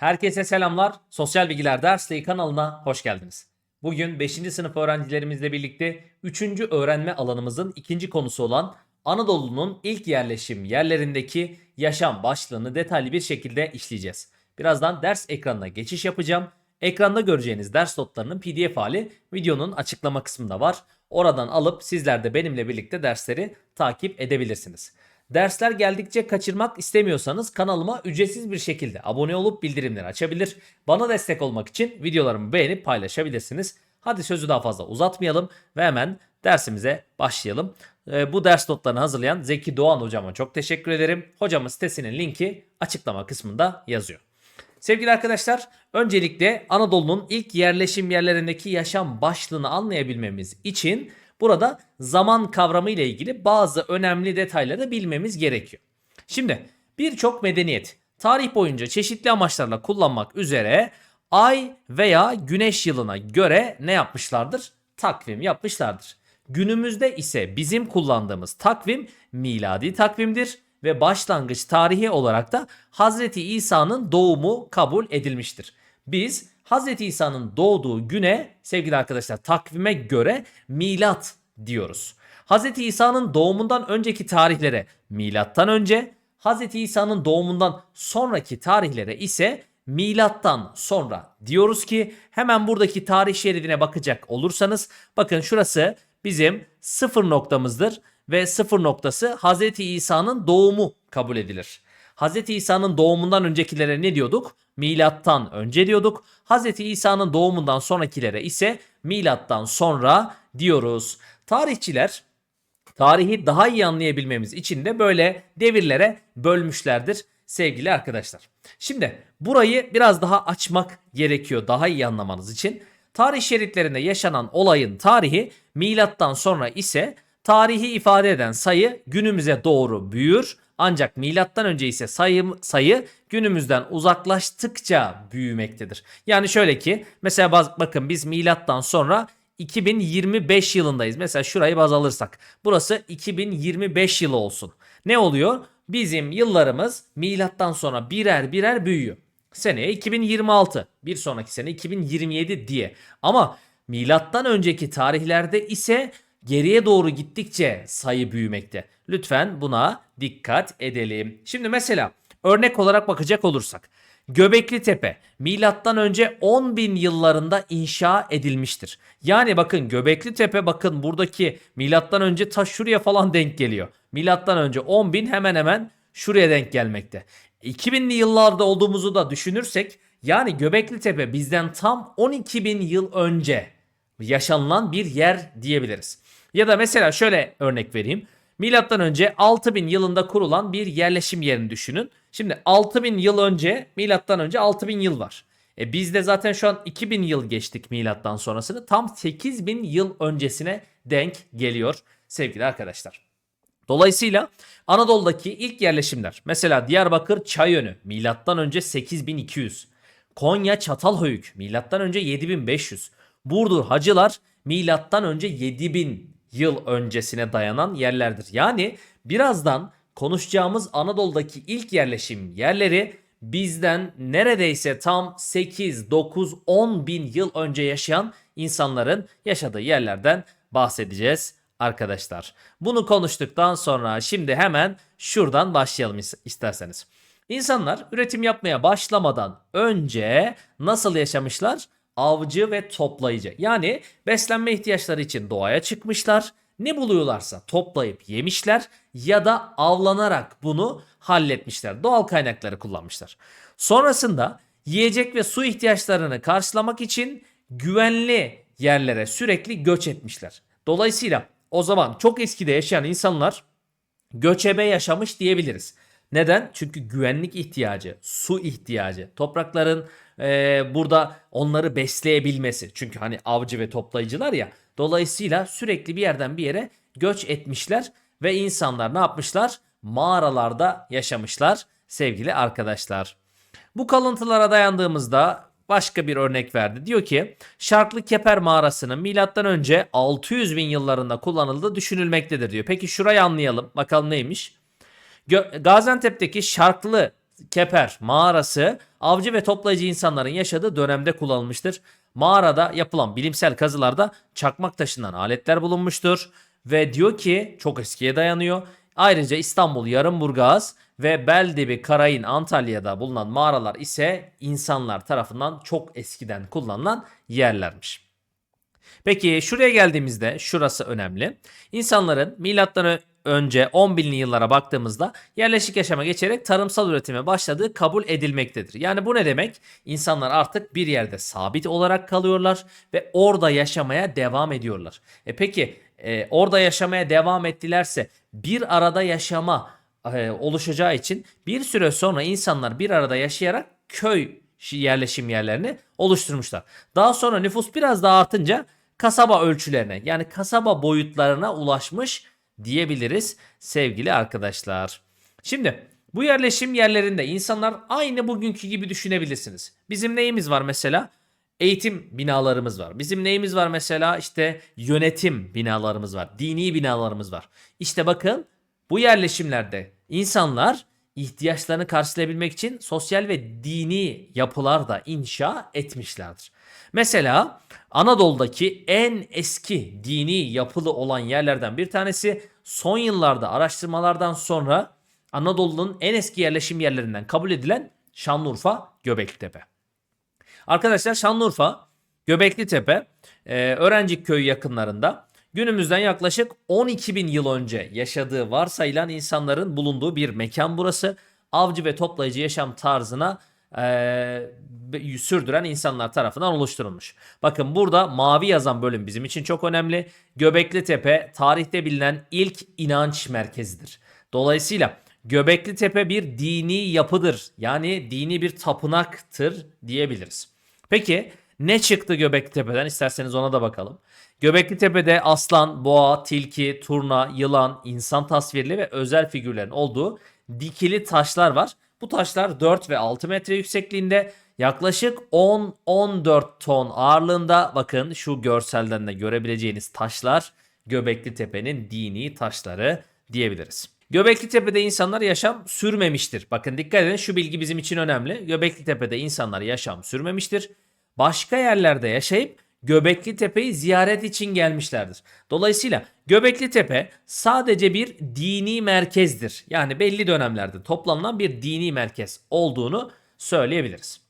Herkese selamlar. Sosyal Bilgiler Dersliği kanalına hoş geldiniz. Bugün 5. sınıf öğrencilerimizle birlikte 3. öğrenme alanımızın ikinci konusu olan Anadolu'nun ilk yerleşim yerlerindeki yaşam başlığını detaylı bir şekilde işleyeceğiz. Birazdan ders ekranına geçiş yapacağım. Ekranda göreceğiniz ders notlarının PDF hali videonun açıklama kısmında var. Oradan alıp sizler de benimle birlikte dersleri takip edebilirsiniz. Dersler geldikçe kaçırmak istemiyorsanız kanalıma ücretsiz bir şekilde abone olup bildirimleri açabilir. Bana destek olmak için videolarımı beğenip paylaşabilirsiniz. Hadi sözü daha fazla uzatmayalım ve hemen dersimize başlayalım. Ee, bu ders notlarını hazırlayan Zeki Doğan hocama çok teşekkür ederim. Hocamın sitesinin linki açıklama kısmında yazıyor. Sevgili arkadaşlar, öncelikle Anadolu'nun ilk yerleşim yerlerindeki yaşam başlığını anlayabilmemiz için burada zaman kavramı ile ilgili bazı önemli detayları bilmemiz gerekiyor. Şimdi birçok medeniyet tarih boyunca çeşitli amaçlarla kullanmak üzere ay veya güneş yılına göre ne yapmışlardır? Takvim yapmışlardır. Günümüzde ise bizim kullandığımız takvim miladi takvimdir ve başlangıç tarihi olarak da Hazreti İsa'nın doğumu kabul edilmiştir. Biz Hazreti İsa'nın doğduğu güne sevgili arkadaşlar takvime göre milat diyoruz. Hazreti İsa'nın doğumundan önceki tarihlere milattan önce, Hazreti İsa'nın doğumundan sonraki tarihlere ise milattan sonra diyoruz ki hemen buradaki tarih şeridine bakacak olursanız bakın şurası bizim sıfır noktamızdır ve sıfır noktası Hazreti İsa'nın doğumu kabul edilir. Hazreti İsa'nın doğumundan öncekilere ne diyorduk? Milattan önce diyorduk. Hazreti İsa'nın doğumundan sonrakilere ise milattan sonra diyoruz. Tarihçiler tarihi daha iyi anlayabilmemiz için de böyle devirlere bölmüşlerdir sevgili arkadaşlar. Şimdi burayı biraz daha açmak gerekiyor daha iyi anlamanız için. Tarih şeritlerinde yaşanan olayın tarihi milattan sonra ise tarihi ifade eden sayı günümüze doğru büyür. Ancak milattan önce ise sayı, sayı günümüzden uzaklaştıkça büyümektedir. Yani şöyle ki mesela baz, bakın biz milattan sonra 2025 yılındayız. Mesela şurayı baz alırsak burası 2025 yılı olsun. Ne oluyor? Bizim yıllarımız milattan sonra birer birer büyüyor. Seneye 2026, bir sonraki sene 2027 diye. Ama milattan önceki tarihlerde ise geriye doğru gittikçe sayı büyümekte. Lütfen buna dikkat edelim. Şimdi mesela örnek olarak bakacak olursak Göbekli Tepe milattan önce 10 bin yıllarında inşa edilmiştir. Yani bakın Göbekli Tepe bakın buradaki milattan önce ta şuraya falan denk geliyor. Milattan önce 10 bin hemen hemen şuraya denk gelmekte. 2000'li yıllarda olduğumuzu da düşünürsek yani Göbekli Tepe bizden tam 12 bin yıl önce yaşanılan bir yer diyebiliriz. Ya da mesela şöyle örnek vereyim. Milattan önce 6000 yılında kurulan bir yerleşim yerini düşünün. Şimdi 6000 yıl önce milattan önce 6000 yıl var. E biz de zaten şu an 2000 yıl geçtik milattan sonrasını. Tam 8000 yıl öncesine denk geliyor sevgili arkadaşlar. Dolayısıyla Anadolu'daki ilk yerleşimler mesela Diyarbakır Çayönü milattan önce 8200, Konya Çatalhöyük milattan önce 7500, Burdur Hacılar milattan önce 7000 yıl öncesine dayanan yerlerdir. Yani birazdan konuşacağımız Anadolu'daki ilk yerleşim yerleri bizden neredeyse tam 8, 9, 10 bin yıl önce yaşayan insanların yaşadığı yerlerden bahsedeceğiz arkadaşlar. Bunu konuştuktan sonra şimdi hemen şuradan başlayalım is- isterseniz. İnsanlar üretim yapmaya başlamadan önce nasıl yaşamışlar? Avcı ve toplayıcı. Yani beslenme ihtiyaçları için doğaya çıkmışlar. Ne buluyorlarsa toplayıp yemişler ya da avlanarak bunu halletmişler. Doğal kaynakları kullanmışlar. Sonrasında yiyecek ve su ihtiyaçlarını karşılamak için güvenli yerlere sürekli göç etmişler. Dolayısıyla o zaman çok eskide yaşayan insanlar göçebe yaşamış diyebiliriz. Neden? Çünkü güvenlik ihtiyacı, su ihtiyacı, toprakların e, burada onları besleyebilmesi. Çünkü hani avcı ve toplayıcılar ya. Dolayısıyla sürekli bir yerden bir yere göç etmişler ve insanlar ne yapmışlar? Mağaralarda yaşamışlar sevgili arkadaşlar. Bu kalıntılara dayandığımızda başka bir örnek verdi. Diyor ki Şarklı Keper mağarasının milattan önce 600 bin yıllarında kullanıldığı düşünülmektedir diyor. Peki şurayı anlayalım. Bakalım neymiş? Gaziantep'teki Şarklı Keper mağarası avcı ve toplayıcı insanların yaşadığı dönemde kullanılmıştır. Mağarada yapılan bilimsel kazılarda çakmak taşından aletler bulunmuştur ve diyor ki çok eskiye dayanıyor. Ayrıca İstanbul Yarımburgaz ve Beldibi Karayın Antalya'da bulunan mağaralar ise insanlar tarafından çok eskiden kullanılan yerlermiş. Peki şuraya geldiğimizde şurası önemli. İnsanların milattan önce 10 binli yıllara baktığımızda yerleşik yaşama geçerek tarımsal üretime başladığı kabul edilmektedir. Yani bu ne demek? İnsanlar artık bir yerde sabit olarak kalıyorlar ve orada yaşamaya devam ediyorlar. E peki e, orada yaşamaya devam ettilerse bir arada yaşama e, oluşacağı için bir süre sonra insanlar bir arada yaşayarak köy yerleşim yerlerini oluşturmuşlar. Daha sonra nüfus biraz daha artınca kasaba ölçülerine yani kasaba boyutlarına ulaşmış diyebiliriz sevgili arkadaşlar. Şimdi bu yerleşim yerlerinde insanlar aynı bugünkü gibi düşünebilirsiniz. Bizim neyimiz var mesela? Eğitim binalarımız var. Bizim neyimiz var mesela? İşte yönetim binalarımız var. Dini binalarımız var. İşte bakın bu yerleşimlerde insanlar ihtiyaçlarını karşılayabilmek için sosyal ve dini yapılar da inşa etmişlerdir. Mesela Anadolu'daki en eski dini yapılı olan yerlerden bir tanesi son yıllarda araştırmalardan sonra Anadolu'nun en eski yerleşim yerlerinden kabul edilen Şanlıurfa Göbeklitepe. Arkadaşlar Şanlıurfa Göbekli Tepe e, Öğrencik Köyü yakınlarında günümüzden yaklaşık 12 bin yıl önce yaşadığı varsayılan insanların bulunduğu bir mekan burası. Avcı ve toplayıcı yaşam tarzına e, sürdüren insanlar tarafından oluşturulmuş. Bakın burada mavi yazan bölüm bizim için çok önemli. Göbekli Tepe tarihte bilinen ilk inanç merkezidir. Dolayısıyla Göbekli Tepe bir dini yapıdır. Yani dini bir tapınaktır diyebiliriz. Peki ne çıktı Göbekli Tepe'den? İsterseniz ona da bakalım. Göbekli Tepe'de aslan, boğa, tilki, turna, yılan, insan tasvirli ve özel figürlerin olduğu dikili taşlar var. Bu taşlar 4 ve 6 metre yüksekliğinde yaklaşık 10-14 ton ağırlığında bakın şu görselden de görebileceğiniz taşlar Göbekli Tepe'nin dini taşları diyebiliriz. Göbekli Tepe'de insanlar yaşam sürmemiştir. Bakın dikkat edin şu bilgi bizim için önemli. Göbekli Tepe'de insanlar yaşam sürmemiştir. Başka yerlerde yaşayıp Göbekli Tepe'yi ziyaret için gelmişlerdir. Dolayısıyla Göbekli Tepe sadece bir dini merkezdir. Yani belli dönemlerde toplanılan bir dini merkez olduğunu söyleyebiliriz.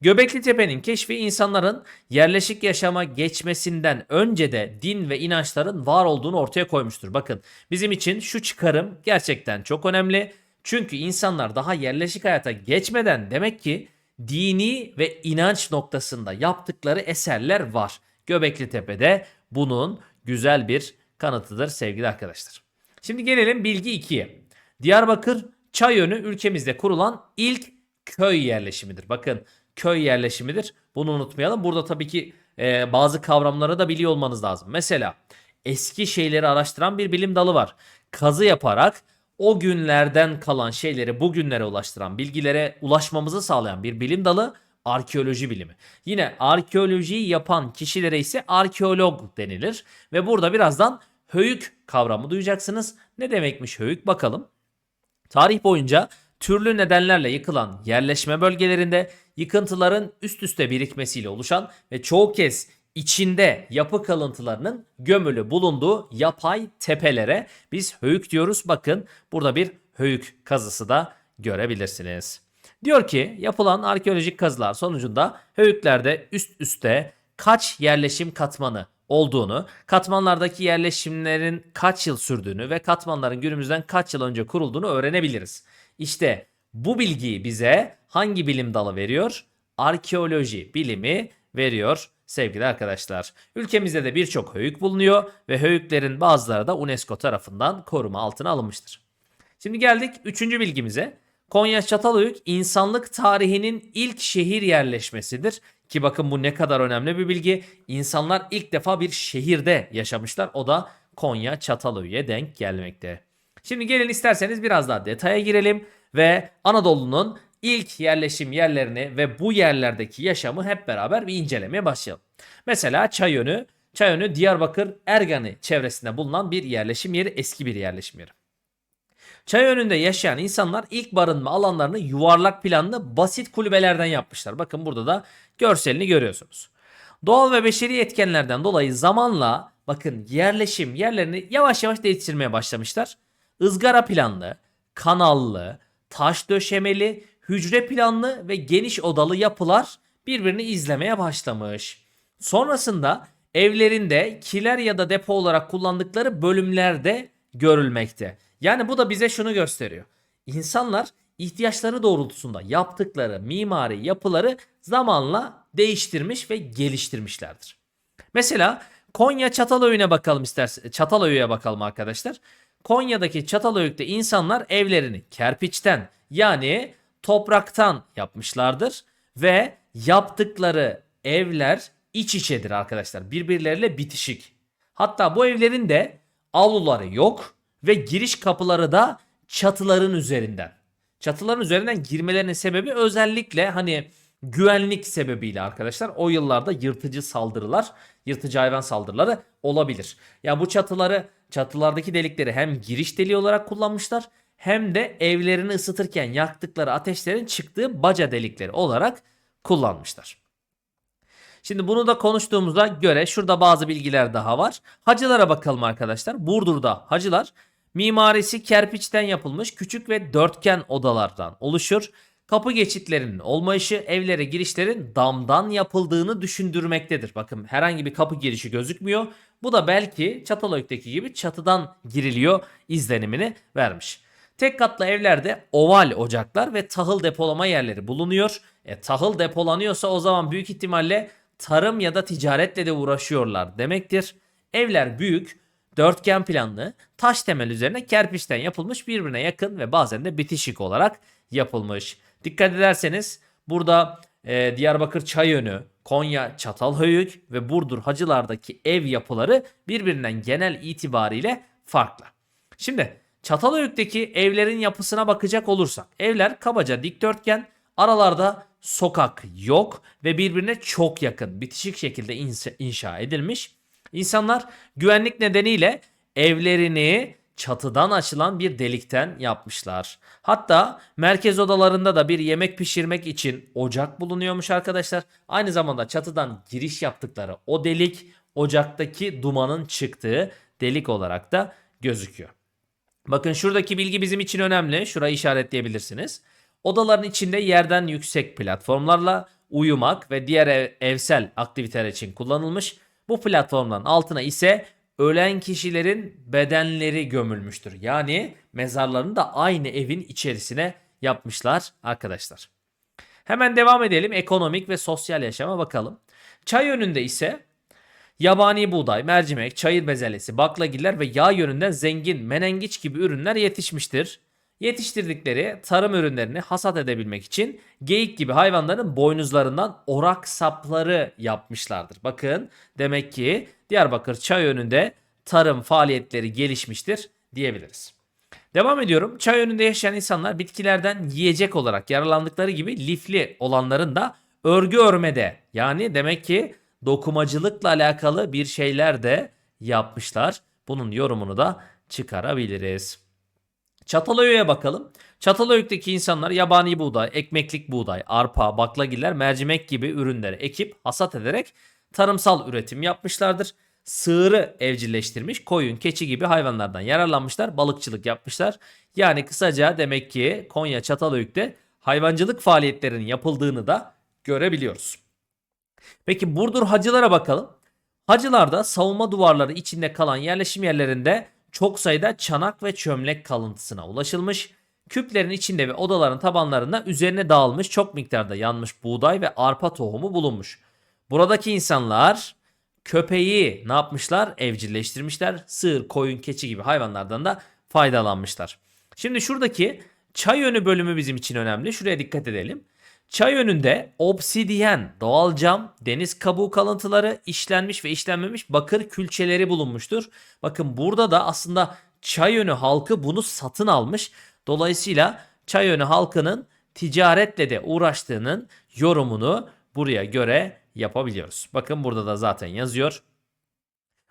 Göbekli Tepe'nin keşfi insanların yerleşik yaşama geçmesinden önce de din ve inançların var olduğunu ortaya koymuştur. Bakın bizim için şu çıkarım gerçekten çok önemli. Çünkü insanlar daha yerleşik hayata geçmeden demek ki dini ve inanç noktasında yaptıkları eserler var. Göbekli Tepe'de bunun güzel bir kanıtıdır sevgili arkadaşlar. Şimdi gelelim bilgi 2'ye. Diyarbakır Çayönü ülkemizde kurulan ilk köy yerleşimidir. Bakın köy yerleşimidir. Bunu unutmayalım. Burada tabii ki e, bazı kavramları da biliyor olmanız lazım. Mesela eski şeyleri araştıran bir bilim dalı var. Kazı yaparak o günlerden kalan şeyleri bugünlere ulaştıran, bilgilere ulaşmamızı sağlayan bir bilim dalı arkeoloji bilimi. Yine arkeolojiyi yapan kişilere ise arkeolog denilir ve burada birazdan höyük kavramı duyacaksınız. Ne demekmiş höyük bakalım. Tarih boyunca türlü nedenlerle yıkılan yerleşme bölgelerinde yıkıntıların üst üste birikmesiyle oluşan ve çoğu kez içinde yapı kalıntılarının gömülü bulunduğu yapay tepelere biz höyük diyoruz. Bakın burada bir höyük kazısı da görebilirsiniz. Diyor ki yapılan arkeolojik kazılar sonucunda höyüklerde üst üste kaç yerleşim katmanı olduğunu, katmanlardaki yerleşimlerin kaç yıl sürdüğünü ve katmanların günümüzden kaç yıl önce kurulduğunu öğrenebiliriz. İşte bu bilgiyi bize hangi bilim dalı veriyor? Arkeoloji bilimi veriyor sevgili arkadaşlar. Ülkemizde de birçok höyük bulunuyor ve höyüklerin bazıları da UNESCO tarafından koruma altına alınmıştır. Şimdi geldik üçüncü bilgimize. Konya Çatalhöyük insanlık tarihinin ilk şehir yerleşmesidir. Ki bakın bu ne kadar önemli bir bilgi. İnsanlar ilk defa bir şehirde yaşamışlar. O da Konya Çatalhöyük'e denk gelmekte. Şimdi gelin isterseniz biraz daha detaya girelim ve Anadolu'nun ilk yerleşim yerlerini ve bu yerlerdeki yaşamı hep beraber bir incelemeye başlayalım. Mesela Çayönü, Çayönü Diyarbakır Ergani çevresinde bulunan bir yerleşim yeri, eski bir yerleşim yeri. Çay önünde yaşayan insanlar ilk barınma alanlarını yuvarlak planlı basit kulübelerden yapmışlar. Bakın burada da görselini görüyorsunuz. Doğal ve beşeri etkenlerden dolayı zamanla bakın yerleşim yerlerini yavaş yavaş değiştirmeye başlamışlar. Izgara planlı, kanallı, taş döşemeli, hücre planlı ve geniş odalı yapılar birbirini izlemeye başlamış. Sonrasında evlerinde kiler ya da depo olarak kullandıkları bölümlerde görülmekte. Yani bu da bize şunu gösteriyor. İnsanlar ihtiyaçları doğrultusunda yaptıkları mimari yapıları zamanla değiştirmiş ve geliştirmişlerdir. Mesela Konya Çatalhöyük'e bakalım isterseniz. Çatalhöyük'e bakalım arkadaşlar. Konya'daki Çatalhöyük'te insanlar evlerini kerpiçten yani topraktan yapmışlardır ve yaptıkları evler iç içedir arkadaşlar. Birbirleriyle bitişik. Hatta bu evlerin de avluları yok ve giriş kapıları da çatıların üzerinden. Çatıların üzerinden girmelerinin sebebi özellikle hani güvenlik sebebiyle arkadaşlar. O yıllarda yırtıcı saldırılar, yırtıcı hayvan saldırıları olabilir. Ya bu çatıları, çatılardaki delikleri hem giriş deliği olarak kullanmışlar hem de evlerini ısıtırken yaktıkları ateşlerin çıktığı baca delikleri olarak kullanmışlar. Şimdi bunu da konuştuğumuzda göre şurada bazı bilgiler daha var. Hacılara bakalım arkadaşlar. Burdur'da hacılar mimarisi kerpiçten yapılmış küçük ve dörtgen odalardan oluşur. Kapı geçitlerinin olmayışı evlere girişlerin damdan yapıldığını düşündürmektedir. Bakın herhangi bir kapı girişi gözükmüyor. Bu da belki Çatalhöyük'teki gibi çatıdan giriliyor izlenimini vermiş. Tek katlı evlerde oval ocaklar ve tahıl depolama yerleri bulunuyor. E, tahıl depolanıyorsa o zaman büyük ihtimalle tarım ya da ticaretle de uğraşıyorlar demektir. Evler büyük, dörtgen planlı, taş temel üzerine kerpiçten yapılmış birbirine yakın ve bazen de bitişik olarak yapılmış. Dikkat ederseniz burada e, Diyarbakır Çayönü, Konya Çatalhöyük ve Burdur Hacılar'daki ev yapıları birbirinden genel itibariyle farklı. Şimdi Çatalhöyük'teki evlerin yapısına bakacak olursak evler kabaca dikdörtgen aralarda sokak yok ve birbirine çok yakın bitişik şekilde inşa- edilmiş. İnsanlar güvenlik nedeniyle evlerini çatıdan açılan bir delikten yapmışlar. Hatta merkez odalarında da bir yemek pişirmek için ocak bulunuyormuş arkadaşlar. Aynı zamanda çatıdan giriş yaptıkları o delik ocaktaki dumanın çıktığı delik olarak da gözüküyor. Bakın şuradaki bilgi bizim için önemli. Şurayı işaretleyebilirsiniz. Odaların içinde yerden yüksek platformlarla uyumak ve diğer ev- evsel aktiviteler için kullanılmış. Bu platformların altına ise ölen kişilerin bedenleri gömülmüştür. Yani mezarlarını da aynı evin içerisine yapmışlar arkadaşlar. Hemen devam edelim ekonomik ve sosyal yaşama bakalım. Çay yönünde ise yabani buğday, mercimek, çayır bezelyesi, baklagiller ve yağ yönünden zengin menengiç gibi ürünler yetişmiştir. Yetiştirdikleri tarım ürünlerini hasat edebilmek için geyik gibi hayvanların boynuzlarından orak sapları yapmışlardır. Bakın demek ki Diyarbakır çay önünde tarım faaliyetleri gelişmiştir diyebiliriz. Devam ediyorum. Çay önünde yaşayan insanlar bitkilerden yiyecek olarak yararlandıkları gibi lifli olanların da örgü örmede yani demek ki dokumacılıkla alakalı bir şeyler de yapmışlar. Bunun yorumunu da çıkarabiliriz. Çatalhöyük'e bakalım. Çatalhöyük'teki insanlar yabani buğday, ekmeklik buğday, arpa, baklagiller, mercimek gibi ürünleri ekip hasat ederek tarımsal üretim yapmışlardır. Sığırı evcilleştirmiş, koyun, keçi gibi hayvanlardan yararlanmışlar, balıkçılık yapmışlar. Yani kısaca demek ki Konya Çatalhöyük'te hayvancılık faaliyetlerinin yapıldığını da görebiliyoruz. Peki Burdur hacılara bakalım. Hacılarda savunma duvarları içinde kalan yerleşim yerlerinde çok sayıda çanak ve çömlek kalıntısına ulaşılmış. Küplerin içinde ve odaların tabanlarında üzerine dağılmış çok miktarda yanmış buğday ve arpa tohumu bulunmuş. Buradaki insanlar köpeği ne yapmışlar? Evcilleştirmişler. Sığır, koyun, keçi gibi hayvanlardan da faydalanmışlar. Şimdi şuradaki çay yönü bölümü bizim için önemli. Şuraya dikkat edelim. Çay önünde obsidiyen, doğal cam, deniz kabuğu kalıntıları, işlenmiş ve işlenmemiş bakır külçeleri bulunmuştur. Bakın burada da aslında çay önü halkı bunu satın almış. Dolayısıyla çay önü halkının ticaretle de uğraştığının yorumunu buraya göre yapabiliyoruz. Bakın burada da zaten yazıyor.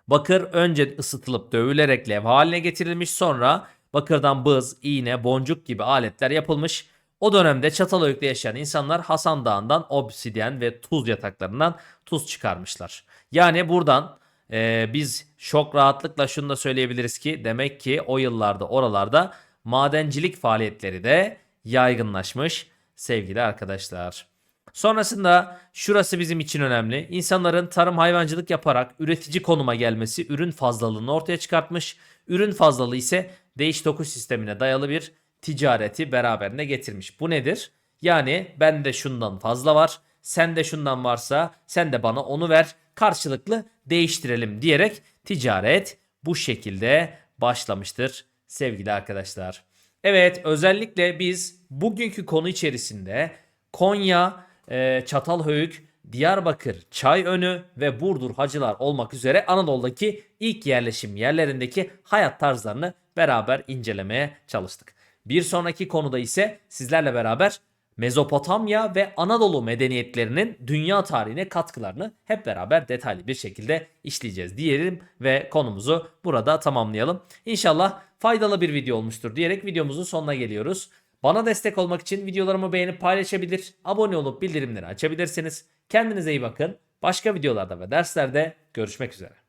Bakır önce ısıtılıp dövülerek levha haline getirilmiş sonra bakırdan bız, iğne, boncuk gibi aletler yapılmış. O dönemde Çatalhöyük'te yaşayan insanlar Hasan Dağı'ndan obsidyen ve tuz yataklarından tuz çıkarmışlar. Yani buradan e, biz çok rahatlıkla şunu da söyleyebiliriz ki demek ki o yıllarda oralarda madencilik faaliyetleri de yaygınlaşmış sevgili arkadaşlar. Sonrasında şurası bizim için önemli. İnsanların tarım hayvancılık yaparak üretici konuma gelmesi ürün fazlalığını ortaya çıkartmış. Ürün fazlalığı ise değiş tokuş sistemine dayalı bir ticareti beraberine getirmiş. Bu nedir? Yani bende şundan fazla var. Sende şundan varsa sen de bana onu ver. Karşılıklı değiştirelim diyerek ticaret bu şekilde başlamıştır sevgili arkadaşlar. Evet özellikle biz bugünkü konu içerisinde Konya, e, Çatalhöyük, Diyarbakır, Çayönü ve Burdur Hacılar olmak üzere Anadolu'daki ilk yerleşim yerlerindeki hayat tarzlarını beraber incelemeye çalıştık. Bir sonraki konuda ise sizlerle beraber Mezopotamya ve Anadolu medeniyetlerinin dünya tarihine katkılarını hep beraber detaylı bir şekilde işleyeceğiz diyelim ve konumuzu burada tamamlayalım. İnşallah faydalı bir video olmuştur diyerek videomuzun sonuna geliyoruz. Bana destek olmak için videolarımı beğenip paylaşabilir, abone olup bildirimleri açabilirsiniz. Kendinize iyi bakın. Başka videolarda ve derslerde görüşmek üzere.